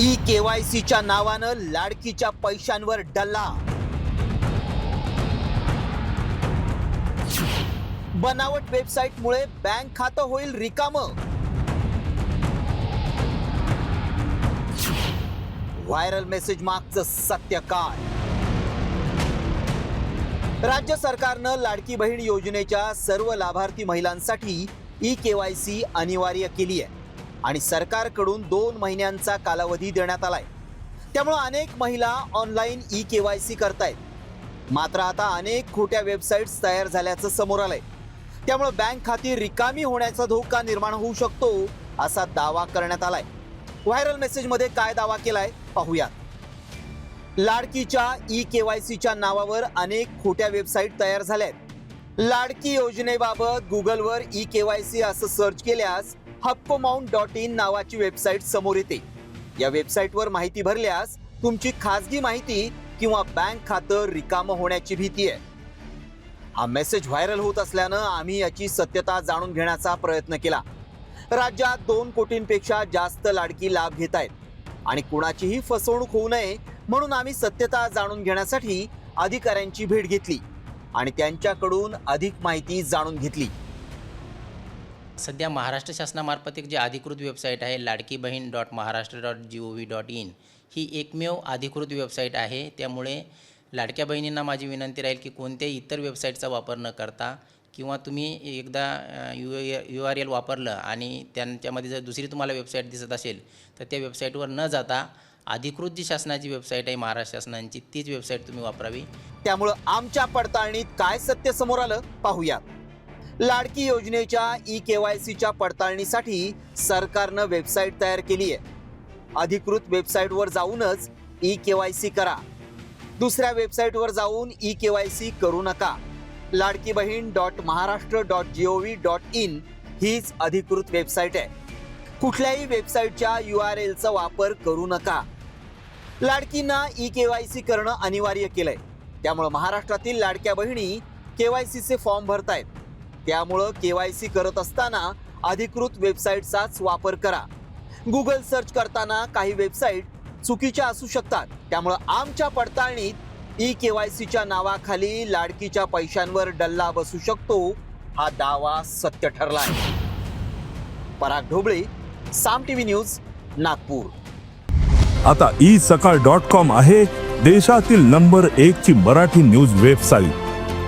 E केवायसीच्या नावानं लाडकीच्या पैशांवर डल्ला. बनावट वेबसाईटमुळे बँक खातं होईल रिकामं. व्हायरल मेसेज मागचं सत्य काय? राज्य सरकारनं लाडकी बहीण योजनेच्या सर्व लाभार्थी महिलांसाठी ई केवायसी अनिवार्य केली आहे आणि सरकारकडून दोन महिन्यांचा कालावधी देण्यात आलाय. त्यामुळं अनेक महिला online e K Y C करतायत. मात्र आता अनेक खोट्या वेबसाईट्स तयार झाल्याचं समोर आलंय. त्यामुळे बँक खाती रिकामी होण्याचा धोका निर्माण होऊ शकतो असा दावा करण्यात आलाय. व्हायरल मेसेजमध्ये काय दावा केलाय पाहूयात. लाडकीच्या ई के वाय सीच्या नावावर अनेक खोट्या वेबसाईट तयार झाल्या आहेत लाडकी योजनेबाबत गुगलवर ई के वाय सी असं सर्च केल्यास हक्को माउंट डॉट इन नावाची वेबसाईट समोर येते. या वेबसाईटवर माहिती भरल्यास तुमची खाजगी माहिती किंवा बँक खातं रिकामं होण्याची भीती आहे. हा मेसेज व्हायरल होत असल्यानं आम्ही याची सत्यता जाणून घेण्याचा प्रयत्न केला. राज्यात दोन कोटींपेक्षा जास्त लाडकी लाभ घेत आहेत आणि कुणाचीही फसवणूक होऊ नये म्हणून आम्ही सत्यता जाणून घेण्यासाठी अधिकाऱ्यांची भेट घेतली आणि त्यांच्याकडून अधिक माहिती जाणून घेतली. सध्या महाराष्ट्र शासनामार्फत एक जी अधिकृत वेबसाईट आहे Ladki Bahin dot Maharashtra dot G O V dot in ही एकमेव अधिकृत वेबसाईट आहे. त्यामुळे लाडक्या बहिणींना माझी विनंती राहील की कोणत्याही इतर वेबसाईटचा वापर न करता किंवा तुम्ही एकदा यू यू आर एल वापरलं आणि त्यांच्यामध्ये जर दुसरी तुम्हाला वेबसाईट दिसत असेल तर त्या वेबसाईटवर न जाता अधिकृत जी शासनाची वेबसाईट आहे महाराष्ट्र शासनाची तीच वेबसाईट तुम्ही वापरावी. त्यामुळं आमच्या पडताळणीत काय सत्य समोर आलं पाहूया. लाडकी योजनेच्या ई के वाय सीच्या पडताळणीसाठी सरकारनं वेबसाईट तयार केली आहे. अधिकृत वेबसाईटवर जाऊनच ई के वाय सी करा. दुसऱ्या वेबसाईटवर जाऊन ई के वाय सी करू नका. Ladki Bahin dot Maharashtra dot G O V dot in हीच अधिकृत वेबसाईट आहे. कुठल्याही वेबसाईटच्या यू आर एलचा वापर करू नका. लाडकींना ई के वाय सी करणं अनिवार्य केलंय. त्यामुळं महाराष्ट्रातील लाडक्या बहिणी के वाय सीचे फॉर्म भरतायत. त्यामुळं के वाय सी करत असताना अधिकृत वेबसाईटचाच वापर करा. गुगल सर्च करताना काही वेबसाईट चुकीच्या असू शकतात. त्यामुळं आमच्या पडताळणीत ई के वाय सीच्या नावाखाली लाडकीच्या पैशांवर डल्ला बसू शकतो हा दावा सत्य ठरला आहे पराग ढोबळे साम टीव्ही न्यूज नागपूर. आता ई सकाळ डॉट कॉम आहे देशातील नंबर एक ची मराठी न्यूज वेबसाईट.